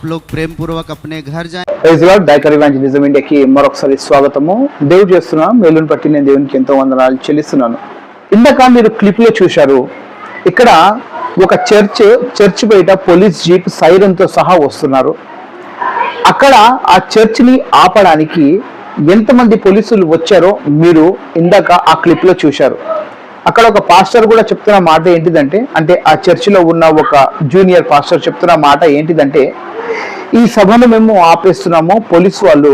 आप लोग प्रेम पूर्वक अपने घर जाएं ప్రైజ్ లార్డ్ డైకర్ ఇవాంజలిజం ఇండియాకి మరొకసారి స్వాగతము దేవుడు చేస్తున్నా మేలుని బట్టి నేను దేవునికి ఎంతో వందనాలు చెల్లిస్తున్నాను ఇందాక మీరు క్లిప్ లో చూశారు ఇక్కడ ఒక చర్చ్ చర్చ్ బయట పోలీస్ జీప్ siren తో సహా వస్తున్నారు అక్కడ ఆ చర్చ్ ని ఆపడానికి ఎంతమంది పోలీసులు వచ్చారో మీరు ఇందాక ఆ క్లిప్ లో చూశారు అక్కడ ఒక పాస్టర్ కూడా చెప్తున్న మాట ఏంటిదంటే అంటే ఆ చర్చిలో ఉన్న ఒక జూనియర్ పాస్టర్ చెప్తున్న మాట ఏంటిదంటే ఈ సభను మేము ఆపేస్తున్నాము. పోలీసు వాళ్ళు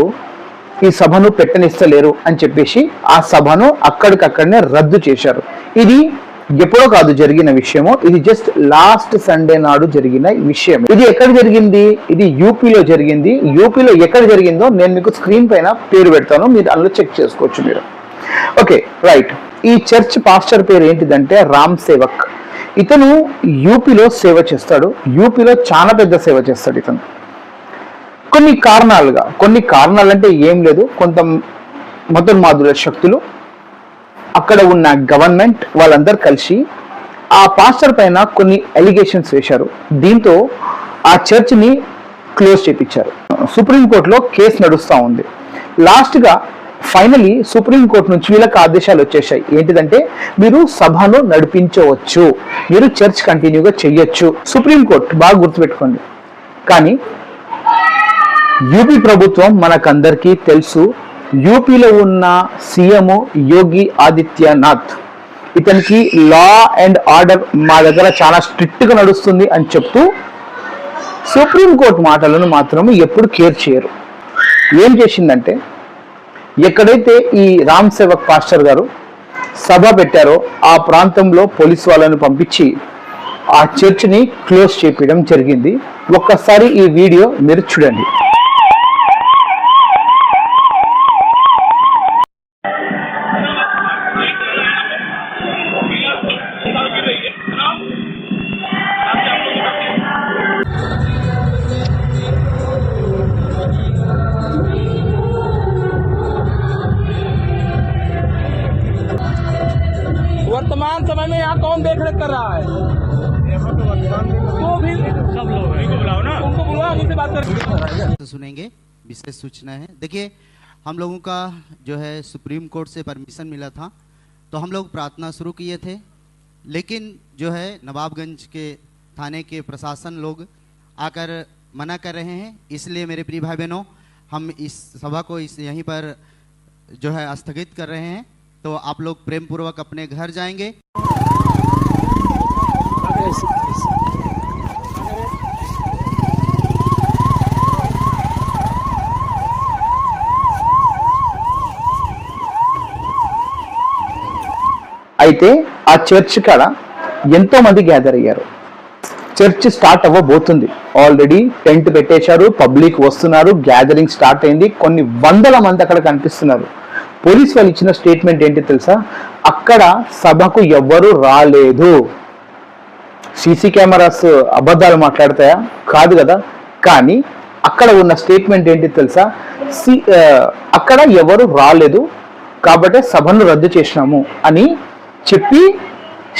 ఈ సభను పెట్టనిస్తలేరు అని చెప్పేసి ఆ సభను అక్కడికక్కడనే రద్దు చేశారు. ఇది ఎప్పుడో కాదు జరిగిన విషయము. ఇది జస్ట్ లాస్ట్ సండే నాడు జరిగిన విషయం. ఇది ఎక్కడ జరిగింది? ఇది యూపీలో జరిగింది. యూపీలో ఎక్కడ జరిగిందో నేను మీకు స్క్రీన్ పైన పేరు పెడతాను. మీరు అందులో చెక్ చేసుకోవచ్చు మీరు. ఓకే రైట్ ఈ చర్చ్ పాస్టర్ పేరు ఏంటిదంటే రామ్ సేవక్. ఇతను యూపీలో సేవ చేస్తాడు. యూపీలో చాలా పెద్ద సేవ చేస్తాడు ఇతను. కొన్ని కారణాలుగా కొన్ని కారణాలు అంటే ఏం లేదు. కొంత మతోన్మాదుల శక్తులు. అక్కడ ఉన్న గవర్నమెంట్ వాళ్ళందరూ కలిసి ఆ పాస్టర్ పైన కొన్ని ఎలిగేషన్స్ వేశారు. దీంతో ఆ చర్చ్ని క్లోజ్ చేపించారు. సుప్రీంకోర్టులో కేసు నడుస్తూ ఉంది. లాస్ట్గా ఫైనలీ సుప్రీంకోర్టు నుంచి వీళ్ళకి ఆదేశాలు వచ్చేసాయి ఏంటిదంటే మీరు సభను నడిపించవచ్చు. మీరు చర్చ్ కంటిన్యూగా చెయ్యొచ్చు. సుప్రీంకోర్టు బాగా గుర్తుపెట్టుకోండి. కానీ యూపీ ప్రభుత్వం మనకందరికీ తెలుసు యూపీలో ఉన్న సీఎం యోగి ఆదిత్యనాథ్. ఇతనికి లా అండ్ ఆర్డర్ మా దగ్గర చాలా స్ట్రిక్ట్గా నడుస్తుంది అని చెప్తూ సుప్రీంకోర్టు మాటలను మాత్రం ఎప్పుడు కేర్ చేయరు. ఏం చేసిందంటే ఎక్కడైతే ఈ రామ్ సేవక్ పాస్టర్ గారు సభ పెట్టారో ఆ ప్రాంతంలో పోలీసు వాళ్ళను పంపించి ఆ చర్చ్ని క్లోజ్ చేపించడం జరిగింది. ఒక్కసారి ఈ వీడియో మీరు చూడండి. कर रहा है। तो सब लोग बुलाओ ना उनको बुलाओ उनसे बात कर। तो सुनेंगे, विशेष सूचना है। देखिए, हम लोगों का जो है सुप्रीम कोर्ट से परमिशन मिला था तो हम लोग प्रार्थना शुरू किए थे। लेकिन जो है नवाबगंज के थाने के प्रशासन लोग आकर मना कर रहे हैं। इसलिए मेरे प्रिय भाई बहनों हम इस सभा को इस यहीं पर जो है स्थगित कर रहे हैं। तो आप लोग प्रेम पूर्वक अपने घर जाएँगे। అయితే ఆ చర్చ్ కాడ ఎంతో మంది గ్యాదర్ అయ్యారు. చర్చ్ స్టార్ట్ అవ్వబోతుంది. ఆల్రెడీ టెంట్ పెట్టేశారు పబ్లిక్ వస్తున్నారు గ్యాదరింగ్ స్టార్ట్ అయింది. కొన్ని వందల మంది అక్కడ కనిపిస్తున్నారు. పోలీస్ వాళ్ళు ఇచ్చిన స్టేట్మెంట్ ఏంటి తెలుసా? అక్కడ సభకు ఎవ్వరూ రాలేదు. సీసీ కెమెరాస్ అబద్ధాలు మాట్లాడతాయా? కాదు కదా. కానీ అక్కడ ఉన్న స్టేట్మెంట్ ఏంటి తెలుసా? సి అక్కడ ఎవరు రాలేదు కాబట్టి సభను రద్దు చేసినాము అని చెప్పి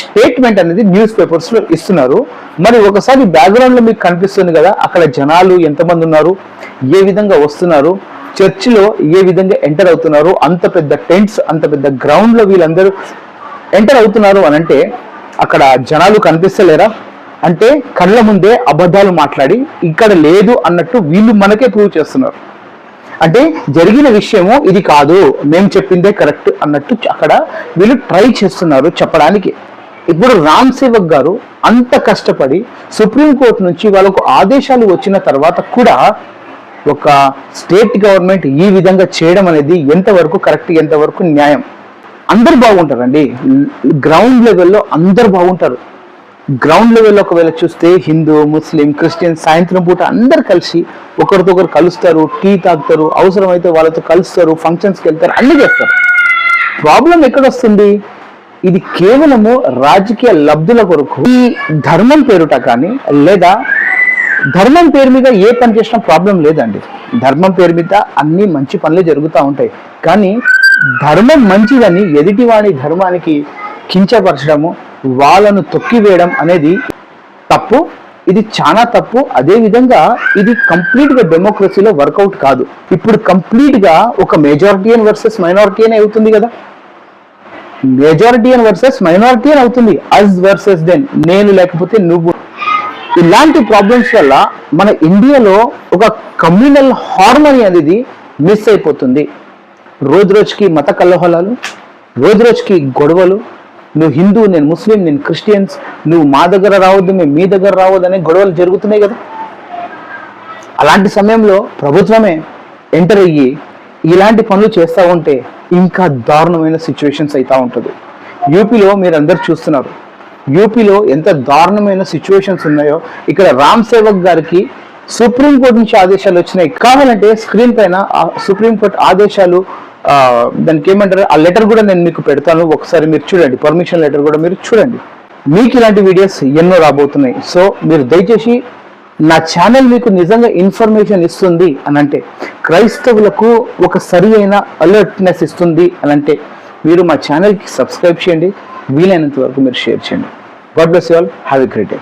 స్టేట్మెంట్ అనేది న్యూస్ పేపర్స్లో ఇస్తున్నారు. మరి ఒకసారి బ్యాక్గ్రౌండ్లో మీకు కనిపిస్తుంది కదా అక్కడ జనాలు ఎంతమంది ఉన్నారు ఏ విధంగా వస్తున్నారు చర్చిలో ఏ విధంగా ఎంటర్ అవుతున్నారు అంత పెద్ద టెంట్స్ అంత పెద్ద గ్రౌండ్లో వీళ్ళందరూ ఎంటర్ అవుతున్నారు అని అంటే అక్కడ జనాలు కనిపిస్తలేరా? అంటే కళ్ళ ముందే అబద్ధాలు మాట్లాడి ఇక్కడ లేదు అన్నట్టు వీళ్ళు మనకే ప్రూవ్ చేస్తున్నారు. అంటే జరిగిన విషయము ఇది కాదు మేము చెప్పిందే కరెక్ట్ అన్నట్టు అక్కడ వీళ్ళు ట్రై చేస్తున్నారు చెప్పడానికి. ఇప్పుడు రామ్ సేవక్ గారు అంత కష్టపడి సుప్రీంకోర్టు నుంచి వాళ్ళకు ఆదేశాలు వచ్చిన తర్వాత కూడా ఒక స్టేట్ గవర్నమెంట్ ఈ విధంగా చేయడం అనేది ఎంతవరకు కరెక్ట్ ఎంతవరకు న్యాయం? అందరు బాగుంటారండి. గ్రౌండ్ లెవెల్లో అందరు బాగుంటారు. గ్రౌండ్ లెవెల్లో ఒకవేళ చూస్తే హిందూ ముస్లిం క్రిస్టియన్ సాయంత్రం పూట అందరు కలిసి ఒకరితో ఒకరు కలుస్తారు టీ తాగుతారు అవసరమైతే వాళ్ళతో కలుస్తారు ఫంక్షన్స్కి వెళ్తారు అన్ని చేస్తారు. ప్రాబ్లం ఎక్కడ వస్తుంది ఇది కేవలము రాజకీయ లబ్ధుల కొరకు. ఈ ధర్మం పేరుట కానీ లేదా ధర్మం పేరు మీద ఏ పని చేసినా ప్రాబ్లం లేదండి. ధర్మం పేరు మీద అన్ని మంచి పనులే జరుగుతూ ఉంటాయి. కానీ ధర్మం మంచిదని ఎదుటివాడి ధర్మానికి కించపరచడము వాళ్ళను తొక్కివేయడం అనేది తప్పు. ఇది చాలా తప్పు. అదే విధంగా ఇది కంప్లీట్గా డెమోక్రసీలో వర్కౌట్ కాదు. ఇప్పుడు కంప్లీట్గా ఒక మెజారిటీయన్ వర్సెస్ మైనారిటీయన్ అవుతుంది కదా? మెజారిటీయన్ వర్సెస్ మైనారిటీయన్ అవుతుంది. అజ్ వర్సెస్ దెన్ నేను లేకపోతే నువ్వు. ఇలాంటి ప్రాబ్లమ్స్ వల్ల మన ఇండియాలో ఒక కమ్యూనల్ హార్మోనీ అనేది మిస్ అయిపోతుంది. రోజు రోజుకి మత కలహలాలు రోజు రోజుకి గొడవలు నువ్వు హిందూ నేను ముస్లిం నేను క్రిస్టియన్స్ నువ్వు మా దగ్గర రావద్దు మేము మీ దగ్గర రావద్దు అనే గొడవలు జరుగుతున్నాయి కదా. అలాంటి సమయంలో ప్రభుత్వమే ఎంటర్ అయ్యి ఇలాంటి పనులు చేస్తూ ఉంటే ఇంకా దారుణమైన సిచ్యువేషన్స్ అవుతూ ఉంటుంది. యూపీలో మీరు అందరు చూస్తున్నారు. యూపీలో ఎంత దారుణమైన సిచ్యువేషన్స్ ఉన్నాయో ఇక్కడ రామ్ సేవక్ గారికి సుప్రీంకోర్టు నుంచి ఆదేశాలు వచ్చినాయి. కావాలంటే స్క్రీన్ పైన సుప్రీంకోర్టు ఆదేశాలు దానికి ఏమంటారు? ఆ లెటర్ కూడా నేను మీకు పెడతాను. ఒకసారి మీరు చూడండి. పర్మిషన్ లెటర్ కూడా మీరు చూడండి. మీకు ఇలాంటి వీడియోస్ ఎన్నో రాబోతున్నాయి. సో మీరు దయచేసి నా ఛానల్ మీకు నిజంగా ఇన్ఫర్మేషన్ ఇస్తుంది అని అంటే క్రైస్తవులకు ఒక సరి అయిన అలర్ట్నెస్ ఇస్తుంది అని అంటే మీరు మా ఛానల్కి సబ్స్క్రైబ్ చేయండి. వీలైనంత వరకు మీరు షేర్ చేయండి. God bless you all have a great day